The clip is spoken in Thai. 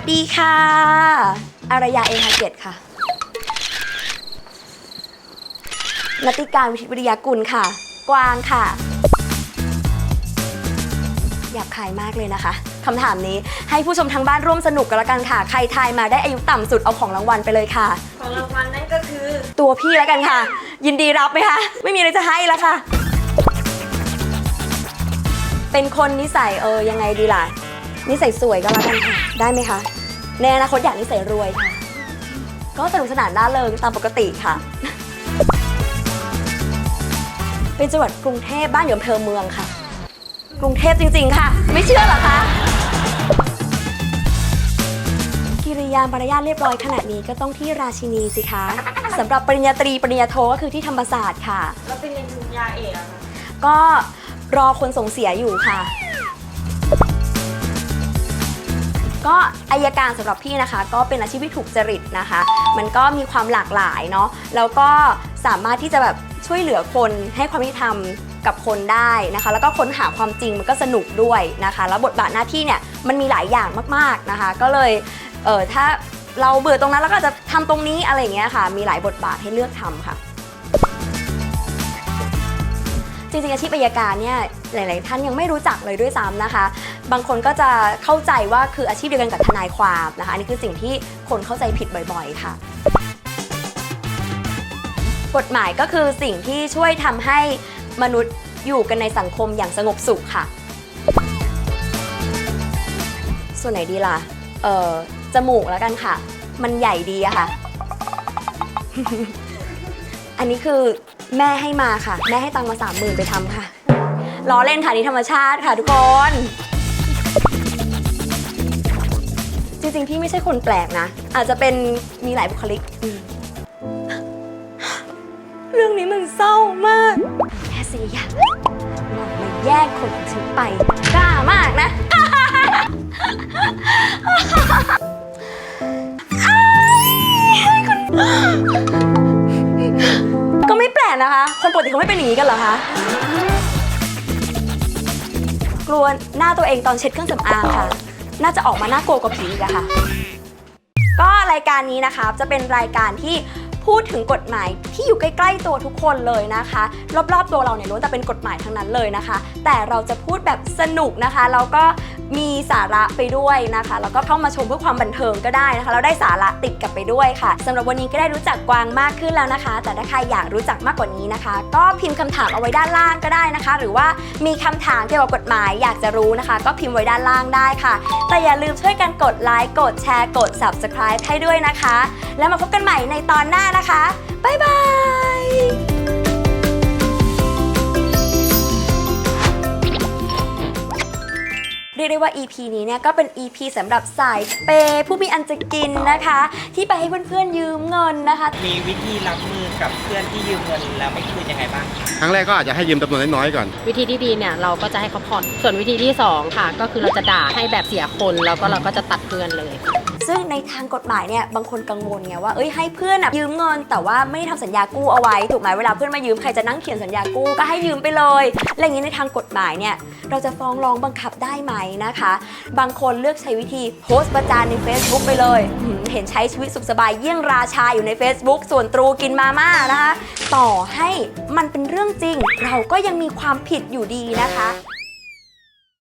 สดีค่ะ อารยาเอฮาเกตค่ะนัตติการวิทิตวิทยากุลค่ะ กวางค่ะ อยากขายมากเลยนะคะคำถามนี้ให้ผู้ชมทางบ้านร่วมสนุกกันแล้วกันค่ะ ใครทายมาได้อายุต่ำสุดเอาของรางวัลไปเลยค่ะ ของรางวัลนั่นก็คือตัวพี่แล้วกันค่ะ ยินดีรับไหมคะ ไม่มีอะไรจะให้แล้วค่ะ เป็นคนนิสัยเออยังไงดีล่ะ นิสัยสวยก็แล้วกันค่ะ ได้ไหมคะ ในอนาคตอยากนิสัยรวยค่ะ ก็สนุกสนานร่าเริงตามปกติค่ะ เป็นจังหวัดกรุงเทพบ้านอยู่อำเภอเมืองค่ะ กรุงเทพจริง ๆ ค่ะ ไม่เชื่อเหรอคะกิริยามารยาทเรียบร้อยขนาดนี้ก็ต้องที่ราชินีสิคะสำหรับปริญญาตรีปริญญาโทก็คือที่ธรรมศาสตร์ค่ะ แล้วเป็นยังยาเอกอะค่ะก็รอคนส่งเสียอยู่ค่ะ ก็อายการสำหรับพี่นะคะ ก็เป็นอาชีพที่ถูกจริตนะคะ มันก็มีความหลากหลายเนาะแล้วก็สามารถที่จะแบบช่วยเหลือคนให้ความยุติธรรมกับคนได้นะคะ แล้วก็ค้นหาความจริงมันก็สนุกด้วยนะคะ แล้วบทบาทหน้าที่เนี่ยมันมีหลายอย่างมากๆนะคะ ก็เลยเออถ้าเราเบื่อตรงนั้นแล้วก็จะทำตรงนี้อะไรอย่างเงี้ยค่ะ มีหลายบทบาทให้เลือกทำค่ะ จริงๆอาชีพอัยการเนี่ย หลาย ๆ ท่านยังไม่รู้จักเลยด้วยซ้ำนะคะ บางคนก็จะเข้าใจว่าคืออาชีพเดียวกันกับทนายความนะคะอันนี้คือสิ่งที่คนเข้าใจผิดบ่อย ๆ ค่ะ กฎหมายก็คือสิ่งที่ช่วยทำให้มนุษย์อยู่กันในสังคมอย่างสงบสุขค่ะ ส่วนไหนดีล่ะ เออจมูกแล้วกันค่ะ มันใหญ่ดีอะค่ะ อันนี้คือแม่ให้มาค่ะ แม่ให้ตังค์มาสามหมื่นไปทำค่ะ ล้อเล่นค่ะนี่ธรรมชาติค่ะทุกคน จริงๆ พี่ไม่ใช่คนแปลกนะ อาจจะเป็นมีหลายบุคลิก เรื่องนี้มันเศร้ามากแค่สี่อย่างลองมาแยกคนของฉันไปกล้ามากนะ ก็ไม่แปลกนะคะ คนปกติเขาไม่เป็นอย่างนี้กันเหรอคะ กลัวหน้าตัวเองตอนเช็ดเครื่องสำอางค่ะ น่าจะออกมาน่ากลัวกว่าผีอีกอะค่ะ ก็รายการนี้นะคะจะเป็นรายการที่ พูดถึงกฎหมายที่อยู่ใกล้ๆตัวทุกคนเลยนะคะ รอบๆตัวเราเนี่ยล้วนแต่เป็นกฎหมายทั้งนั้นเลยนะคะ แต่เราจะพูดแบบสนุกนะคะแล้วก็มีสาระไปด้วยนะคะแล้วก็เข้ามาชมเพื่อความบันเทิงก็ได้นะคะแล้วได้สาระติดกลับไปด้วยค่ะสำหรับวันนี้ก็ได้รู้จักกวางมากขึ้นแล้วนะคะ แต่ถ้าใครอยากรู้จักมากกว่านี้นะคะ ก็พิมพ์คำถามเอาไว้ด้านล่างก็ได้นะคะ หรือว่ามีคำถามเกี่ยวกับกฎหมายอยากจะรู้นะคะ ก็พิมพ์ไว้ด้านล่างได้ค่ะ แต่อย่าลืมช่วยกันกดไลค์กดแชร์กด subscribe ให้ด้วยนะคะ แล้วมาพบกันใหม่ในตอนหน้านะคะ บ๊ายบาย เรียกได้ว่า EP นี้เนี่ยก็เป็น EP สำหรับสายเปย์ผู้มีอันจะกินนะคะ ที่ไปให้เพื่อนๆยืมเงินนะคะ มีวิธีรับมือกับเพื่อนที่ยืมเงินแล้วไม่คืนยังไงบ้างครั้งแรกก็อาจจะให้ยืมจำนวนน้อยๆก่อน วิธีที่ดีเนี่ยเราก็จะให้เขาผ่อนส่วนวิธีที่สองค่ะ ก็คือเราจะด่าให้แบบเสียคนแล้วก็เราก็จะตัดเพื่อนเลย ซึ่งในทางกฎหมายเนี่ยบางคนกังวลไงว่าเอ้ยให้เพื่อนอะยืมเงิน แต่ว่าไม่ได้ทำสัญญากู้เอาไว้ถูกไหมเวลาเพื่อนมายืมใครจะนั่งเขียนสัญญากู้ก็ให้ยืมไปเลยอะไรอย่างนี้ในทางกฎหมายเนี่ยเราจะฟ้องร้องบังคับได้ไหมนะคะ บางคนเลือกใช้วิธีโพสต์ประจานใน Facebook ไปเลย เห็นใช้ชีวิตสุขสบายเยี่ยงราชาอยู่ใน Facebook ส่วนตรูกินมาม่านะคะ ต่อให้มันเป็นเรื่องจริง เราก็ยังมีความผิดอยู่ดีนะคะ